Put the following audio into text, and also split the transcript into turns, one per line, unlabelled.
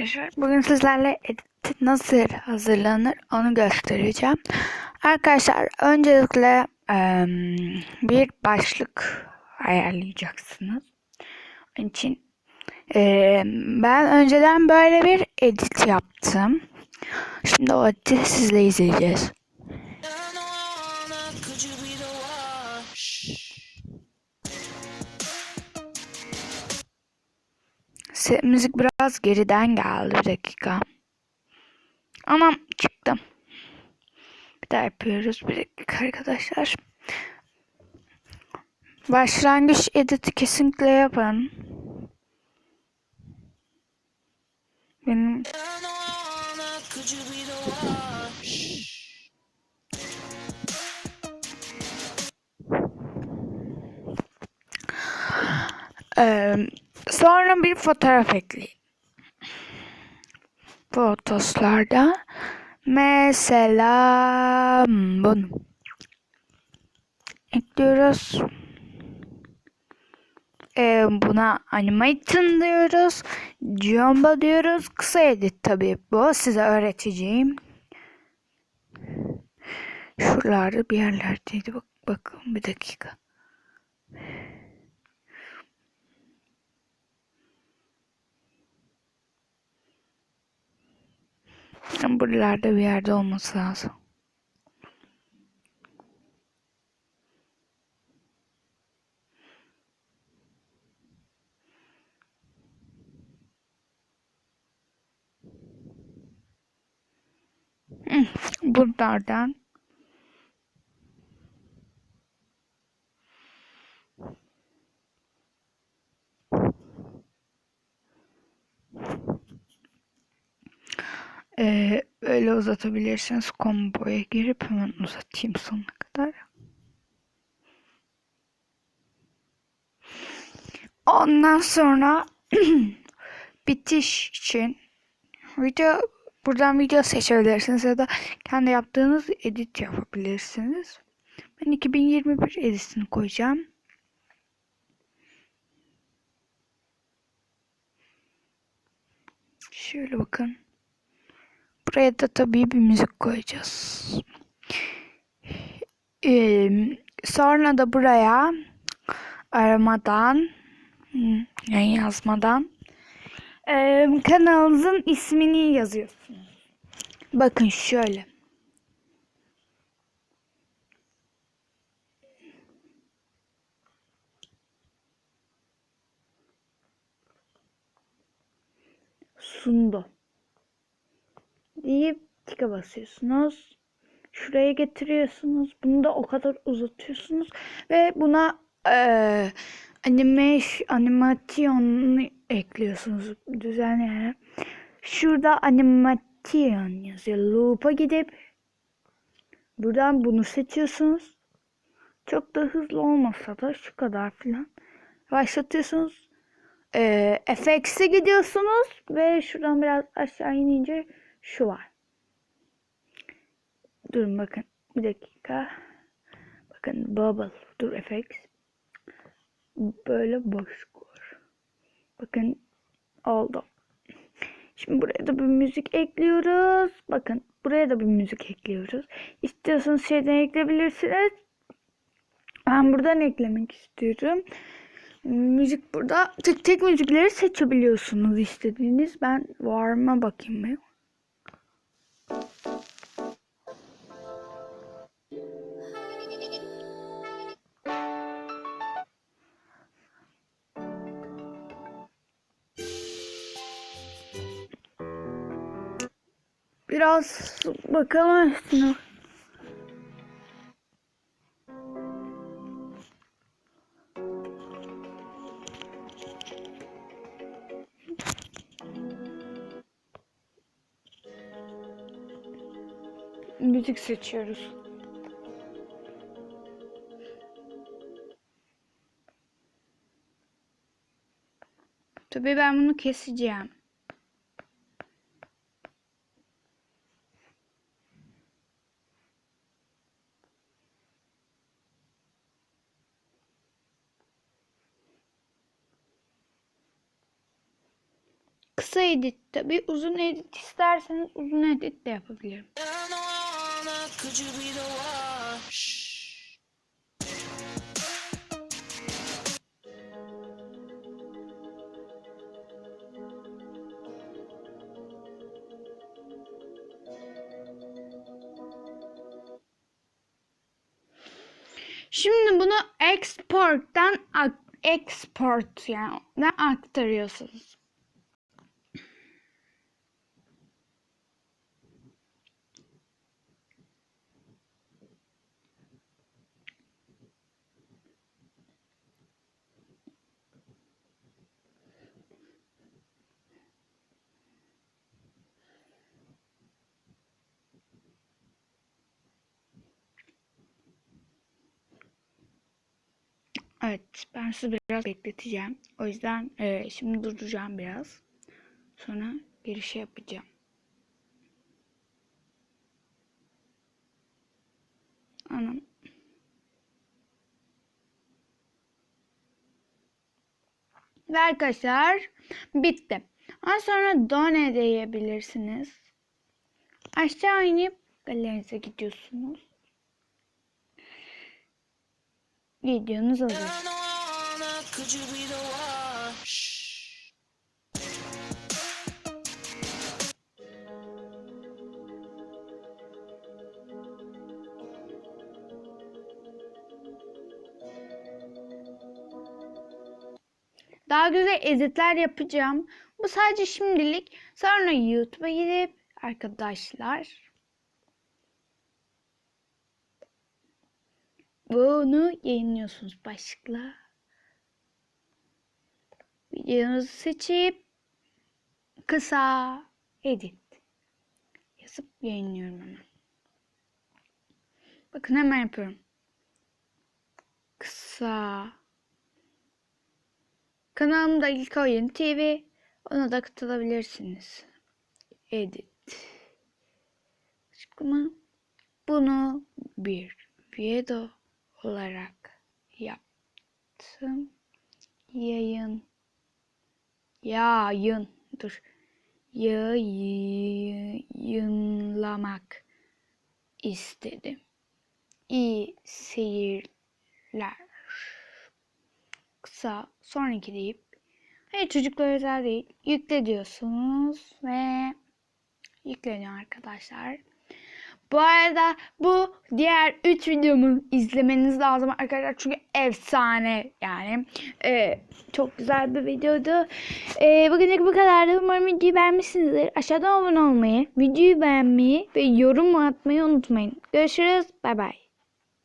arkadaşlar. Bugün sizlerle edit nasıl hazırlanır onu göstereceğim. Arkadaşlar öncelikle em, bir başlık ayarlayacaksınız. Onun için em, ben önceden böyle bir edit yaptım. Şimdi o editi sizle izleyeceğiz. Müzik biraz geriden geldi bir dakika. Anam çıktım. Bir daha yapıyoruz bir dakika arkadaşlar. Başlangıç editi kesinlikle yapın. Benim
Could
sonra bir fotoğraf ekleyin. Fotoslarda mesela bunu ekliyoruz. Eee, buna animation diyoruz. Jumbo diyoruz. Kısa edit tabii bu. Size öğreteceğim. Şuralarda bir yerlerdeydi. Bak, bakın bir dakika. Buralarda bir yerde olması lazım. Buralardan Ee, öyle uzatabilirsiniz. Komboya girip hemen uzatayım sonuna kadar. Ondan sonra bitiş için video buradan video seçebilirsiniz ya da kendi yaptığınız edit yapabilirsiniz. Ben 2021 editini koyacağım. Şöyle bakın. Buraya da tabii bir müzik koyacağız. Ee, sonra da buraya aramadan hmm, yani yazmadan ee, kanalınızın ismini yazıyorsunuz. Bakın şöyle. Sundu deyip tika basıyorsunuz. Şuraya getiriyorsunuz. Bunu da o kadar uzatıyorsunuz ve buna eee anime animasyonunu ekliyorsunuz düzenleyerek. Şurada animasyon yazıyor. Loop'a gidip buradan bunu seçiyorsunuz. Çok da hızlı olmasa da şu kadar falan başlatıyorsunuz. Eee FX'e gidiyorsunuz ve şuradan biraz aşağı inince şu var. Durun bakın bir dakika. Bakın bubble dur FX. Böyle koy. Bakın oldu. Şimdi buraya da bir müzik ekliyoruz. Bakın buraya da bir müzik ekliyoruz. İstiyorsanız şeyden ekleyebilirsiniz. Ben buradan eklemek istiyorum. Müzik burada. Tek tek müzikleri seçebiliyorsunuz istediğiniz. Ben varma bakayım bir. Biraz bakalım üstüne. Müzik seçiyoruz. Tabii ben bunu keseceğim. Kısa edit tabi uzun edit isterseniz uzun edit de yapabilirim. Şimdi bunu export'tan export yani aktarıyorsunuz. Evet, ben sizi biraz bekleteceğim. O yüzden e, şimdi durduracağım biraz. Sonra girişi yapacağım. Anam. Ve arkadaşlar bitti. Ondan sonra done diyebilirsiniz. Aşağı inip galerinize gidiyorsunuz.
The one?
Daha güzel editler yapacağım. Bu sadece şimdilik. Sonra YouTube'a gidip arkadaşlar bunu yayınlıyorsunuz başlıkla. Videonuzu seçip kısa edit yazıp yayınlıyorum hemen. Bakın hemen yapıyorum. Kısa Kanalımda İlk Oyun TV. Ona da katılabilirsiniz. Edit. Açıklama. Bunu bir video olarak yaptım. Yayın. Yayın. Dur. Yayınlamak istedim. İyi seyirler kısa sonraki deyip hayır çocuklar özel değil yükle diyorsunuz ve yükleniyor arkadaşlar. Bu arada bu diğer 3 videomu izlemeniz lazım arkadaşlar çünkü efsane yani Ee, çok güzel bir videoydu. Ee, bugünlük bu kadardı. Umarım videoyu beğenmişsinizdir. Aşağıdan abone olmayı, videoyu beğenmeyi ve yorum atmayı unutmayın. Görüşürüz. Bay bay.